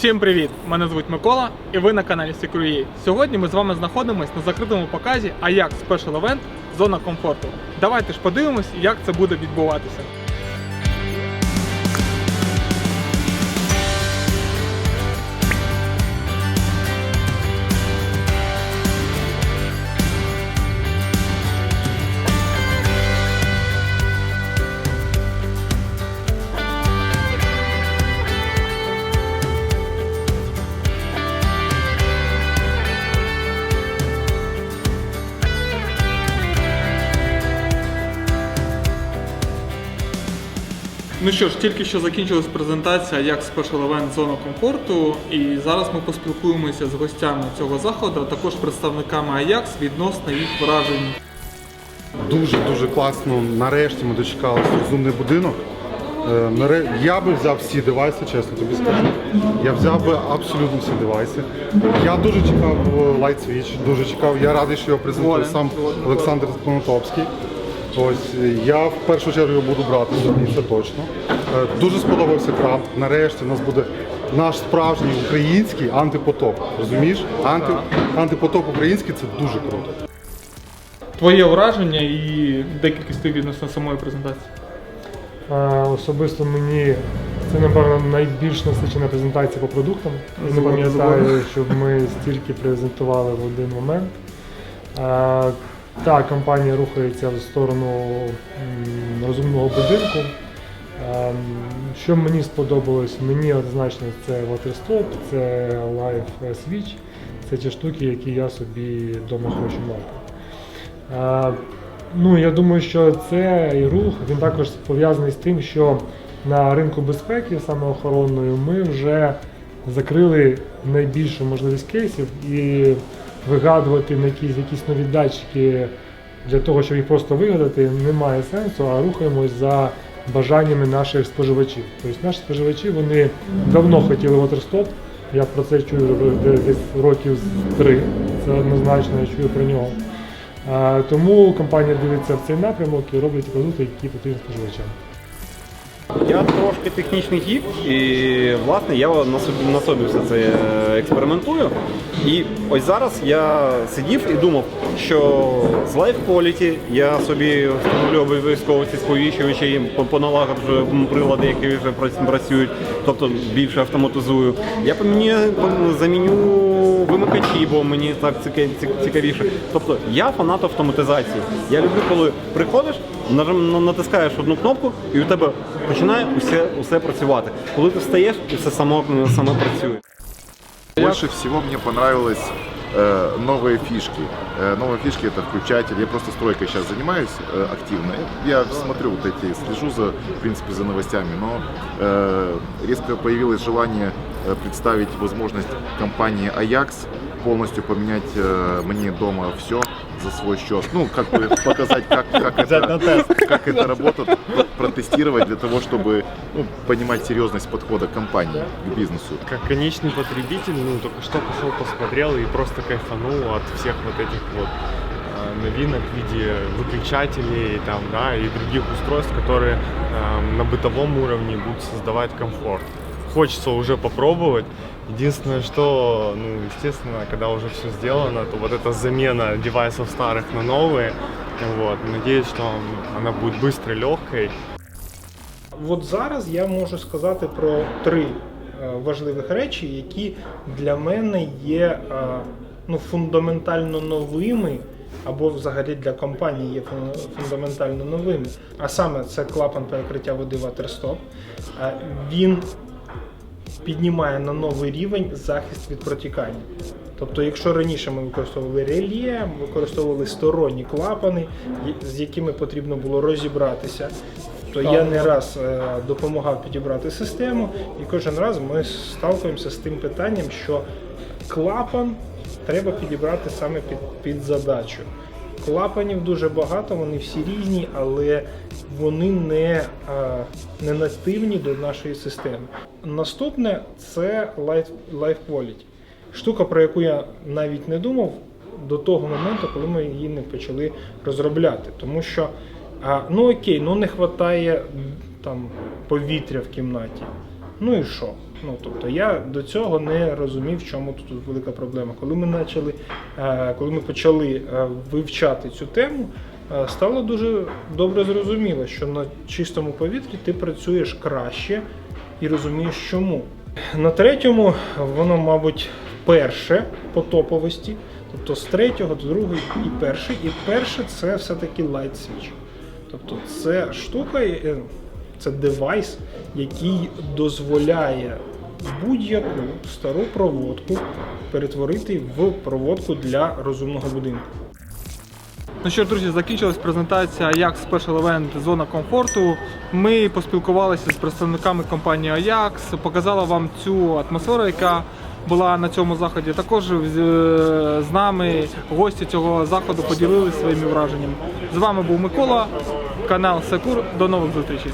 Всім привіт! Мене звуть Микола, і ви на каналі Сікруї. Сьогодні ми з вами знаходимося на закритому показі Ajax Special Event Зона комфорту. Давайте ж подивимось, як це буде відбуватися. Ну що ж, тільки що закінчилась презентація як Special Event Зона комфорту, і зараз ми поспілкуємося з гостями цього заходу, а також представниками Ajax відносно їх вражень. Дуже дуже класно. Нарешті ми дочекалися розумний будинок. Е, Я би взяв всі девайси, чесно тобі скажу. Я взяв би абсолютно всі девайси. Я дуже чекав е, Light Switch, дуже чекав. Я радий, що його презентує сам. Олександр Конотопський. Ось е, я в першу чергу його буду брати собі, це точно. Е, Дуже сподобався крафт. Нарешті у нас буде наш справжній український антипотоп. Розумієш? Анти, антипотоп український це дуже круто. Твоє враження і декілька слів відносно самої презентації. А, Особисто мені це, напевно, найбільш насичена презентація по продуктам. Я не пам'ятаю, щоб ми стільки презентували в один момент. А, Так, компанія рухається в сторону розумного будинку. Що мені сподобалось, мені однозначно це WaterStop, це Live Switch. Це ті штуки, які я собі вдома хочу мати. Ну, я думаю, що цей рух він також пов'язаний з тим, що на ринку безпеки, саме охоронною, ми вже закрили найбільшу можливість кейсів і вигадувати на якісь, якісь нові датчики для того, щоб їх просто вигадати, немає сенсу, а рухаємось за бажаннями наших споживачів. Тобто наші споживачі вони давно хотіли WaterStop. Я про це чую десь років з три. Це однозначно я чую про нього. Тому компанія дивиться в цей напрямок і робить продукти, які потрібні споживачам. Я трошки технічний гік, і власне я на собі на собі все це е, експериментую. І ось зараз я сидів і думав, що з Life Quality я собі встановлю обов'язково ці сповіщувачі, поналагоджую прилади, які вже пра- працюють, тобто більше автоматизую. Я поміняю, заміню вимикачі, бо мені так цікавіше. Тобто я фанат автоматизації. Я люблю, коли приходиш, натискаєш одну кнопку, і у тебе починає усе, усе працювати. Коли ти встаєш, і все само, само працює. Больше всего мне понравилось новые фишки. Э, новые фишки это включатель. Я просто стройкой сейчас занимаюсь э, активно. Я смотрю вот эти, слежу за, в принципе, за новостями, но э, резко появилось желание э, представить возможность компании Ajax полностью поменять э, мне дома все за свой счет. Ну, как бы показать, как, как, это, как это работает, протестировать для того, чтобы ну, понимать серьезность подхода компании к бизнесу. как конечный потребитель, ну, только что пошел, посмотрел и просто кайфанул от всех вот этих вот э, новинок в виде выключателей там, да, и других устройств, которые э, на бытовом уровне будут создавать комфорт. Хочется уже попробовать. Единственное, что, ну, естественно, когда уже все сделано, то вот эта замена девайсов старых на новые, вот, надеюсь, что она будет быстрой, легкой, От зараз я можу сказати про три е, важливих речі, які для мене є е, ну, фундаментально новими, або взагалі для компанії є фун- фундаментально новими. А саме це клапан перекриття води WaterStop. Е, Він піднімає на новий рівень захист від протікання. Тобто, якщо раніше ми використовували реле, використовували сторонні клапани, з якими потрібно було розібратися, то я не раз е, допомагав підібрати систему, і кожен раз ми сталкуємося з тим питанням, що клапан треба підібрати саме під, під задачу. Клапанів дуже багато, вони всі різні, але вони не, не нативні до нашої системи. Наступне це Life, Life Quality. Штука, про яку я навіть не думав до того моменту, коли ми її не почали розробляти. Тому що, ну окей, ну не вистачає там повітря в кімнаті. Ну і що? Ну тобто я до цього не розумів, в чому тут велика проблема. Коли ми почали, е, коли ми почали е, вивчати цю тему, е, стало дуже добре зрозуміло, що на чистому повітрі ти працюєш краще і розумієш, чому. На третьому воно, мабуть, перше по топовості. Тобто з третього до другого і перший. І перше це все-таки light switch. Тобто це штука, це девайс, який дозволяє будь-яку стару проводку перетворити в проводку для розумного будинку. Ну що друзі, закінчилась презентація Ajax Special Event Зона комфорту. Ми поспілкувалися з представниками компанії Ajax, показала вам цю атмосферу, яка була на цьому заході. Також е, з нами гості цього заходу поділилися своїми враженнями. З вами був Микола, канал Секур. До нових зустрічей.